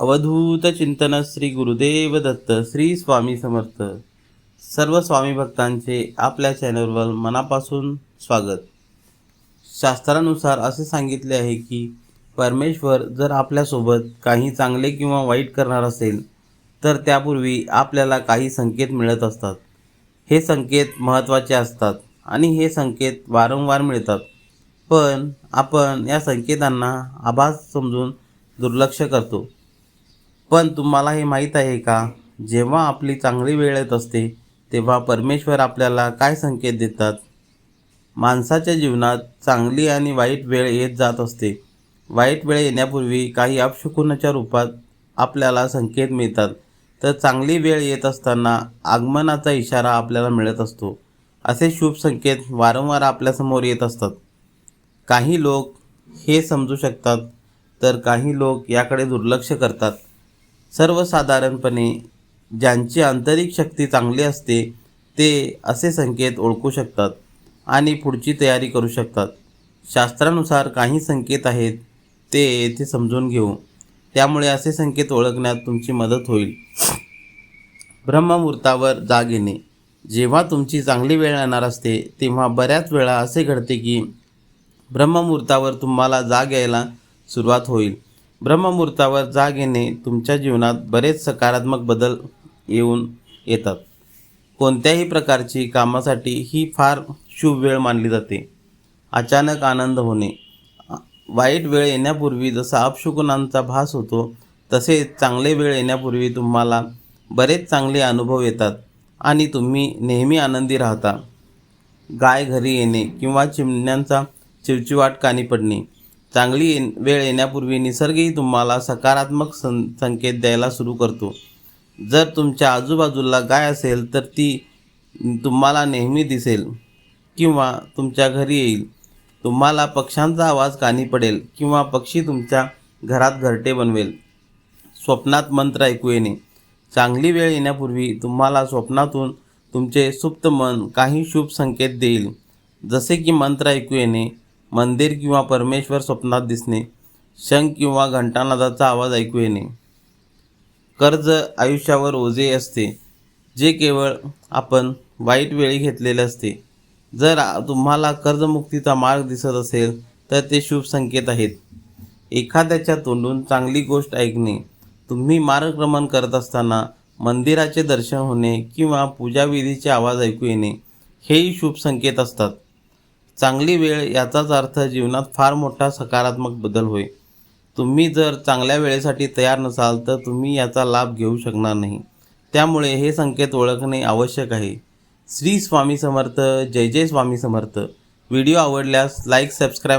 अवधूत चिंतन श्री गुरुदेव दत्त श्री स्वामी समर्थ. सर्व स्वामी भक्तांचे आपल्या चॅनलवर मनापासून स्वागत. शास्त्रानुसार असे सांगितले आहे की परमेश्वर जर आपल्यासोबत काही चांगले किंवा वाईट करणार असेल तर त्यापूर्वी आपल्याला काही संकेत मिळत असतात. हे संकेत महत्त्वाचे असतात आणि हे संकेत वारंवार मिळतात. पण आपण या संकेतांना आभास समजून दुर्लक्ष करतो. पण तुम्हाला हे माहीत आहे का? जेव्हा आपली चांगली वेळ येत असते तेव्हा परमेश्वर आपल्याला काय संकेत देतात? माणसाच्या जीवनात चांगली आणि वाईट वेळ येत जात असते. वाईट वेळ येण्यापूर्वी काही अपशकुनाच्या रूपात आपल्याला संकेत मिळतात. तर चांगली वेळ येत असताना आगमनाचा इशारा आपल्याला मिळत असतो. असे शुभ संकेत वारंवार आपल्यासमोर येत असतात. काही लोक हे समजू शकतात तर काही लोक याकडे दुर्लक्ष करतात. सर्वसाधारणपणे ज्यांची आंतरिक शक्ती चांगली असते ते असे संकेत ओळखू शकतात आणि पुढची तयारी करू शकतात. शास्त्रानुसार काही संकेत आहेत ते येथे समजून घेऊ. त्यामुळे असे संकेत ओळखण्यात तुमची मदत होईल. ब्रह्ममुहूर्तावर जाग येणे. जेव्हा तुमची चांगली वेळ येणार असते तेव्हा बऱ्याच वेळा असे घडते की ब्रह्ममुहूर्तावर तुम्हाला जाग यायला सुरुवात होईल. ब्रह्ममुहूर्तावर जाग येणे तुमच्या जीवनात बरेच सकारात्मक बदल येऊन येतात. कोणत्याही प्रकारची कामासाठी ही फार शुभ वेळ मानली जाते. अचानक आनंद होणे. वाईट वेळ येण्यापूर्वी जसा अपशुकुनांचा भास होतो तसे चांगले वेळ येण्यापूर्वी तुम्हाला बरेच चांगले अनुभव येतात आणि तुम्ही नेहमी आनंदी राहता. गाय घरी येणे किंवा चिमण्यांचा चिवचिवाट कानी पडणे. चांगली ये- वेळ येण्यापूर्वी निसर्गही तुम्हाला सकारात्मक सं संकेत द्यायला सुरू करतो. जर तुमच्या आजूबाजूला गाय असेल तर ती तुम्हाला नेहमी दिसेल किंवा तुमच्या घरी येईल. तुम्हाला पक्ष्यांचा आवाज कानी पडेल किंवा पक्षी तुमच्या घरात घरटे बनवेल. स्वप्नात मंत्र ऐकू येणे. चांगली वेळ येण्यापूर्वी तुम्हाला स्वप्नातून तुमचे सुप्त मन काही शुभ संकेत देईल. जसे की मंत्र ऐकू येणे मंदिर किंवा परमेश्वर स्वप्नात दिसणे शंख किंवा घंटानादाचा आवाज ऐकू येणे. कर्ज आयुष्यावर ओझे असते जे केवळ आपण वाईट वेळी घेतलेले असते. जर तुम्हाला कर्जमुक्तीचा मार्ग दिसत असेल तर ते शुभ संकेत आहेत. एखाद्याच्या तोंडून चांगली गोष्ट ऐकणे तुम्ही मार्गक्रमण करत असताना मंदिराचे दर्शन होणे किंवा पूजाविधीचे आवाज ऐकू येणे हेही शुभ संकेत असतात. चांगली वेळ याचाच अर्थ जीवनात फार मोठा सकारात्मक बदल होय. तुम्ही जर चांगल्या वेळेसाठी तयार नसाल तर तुम्ही याचा लाभ घेऊ शकणार नाही. त्यामुळे हे संकेत ओळखणे आवश्यक आहे. श्री स्वामी समर्थ जय जय स्वामी समर्थ. व्हिडिओ आवडल्यास लाईक सबस्क्राईब